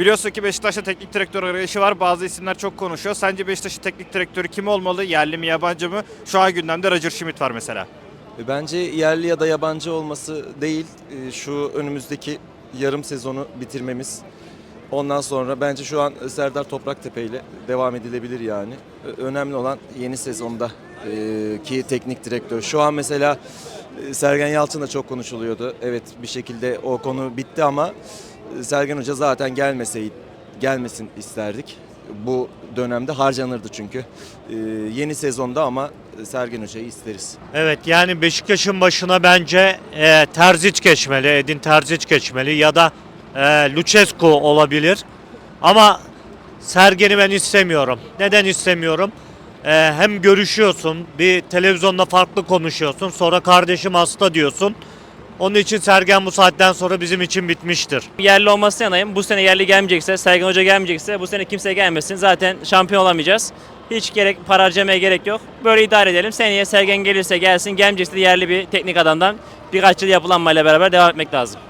Biliyorsun ki Beşiktaş'ta teknik direktör arayışı var. Bazı isimler çok konuşuyor. Sence Beşiktaş'ın teknik direktörü kim olmalı? Yerli mi yabancı mı? Şu an gündemde Roger Schmidt var mesela. E, Bence yerli ya da yabancı olması değil, e, şu önümüzdeki yarım sezonu bitirmemiz. Ondan sonra bence şu an Serdar Topraktepe ile devam edilebilir yani. Önemli olan yeni sezonda e, ki teknik direktör. Şu an mesela Sergen Yalçın da çok konuşuluyordu. Evet bir şekilde o konu bitti ama Sergen Hoca zaten gelmeseydi gelmesin isterdik. Bu dönemde harcanırdı çünkü. E, Yeni sezonda ama Sergen Hoca'yı isteriz. Evet yani Beşiktaş'ın başına bence e, Terzic geçmeli, Edin Terzic geçmeli ya da e, Lucescu olabilir. Ama Sergen'i ben istemiyorum. Neden istemiyorum? E, hem görüşüyorsun, bir televizyonda farklı konuşuyorsun, sonra kardeşim hasta diyorsun. Onun için Sergen bu saatten sonra bizim için bitmiştir. Yerli olmasına yanayım. Bu sene yerli gelmeyecekse, Sergen Hoca gelmeyecekse bu sene kimse gelmesin. Zaten şampiyon olamayacağız. Hiç gerek para harcamaya gerek yok. Böyle idare edelim. Seneye Sergen gelirse gelsin. Gelmeyecekse de yerli bir teknik adamdan birkaç yıl yapılanmayla beraber devam etmek lazım.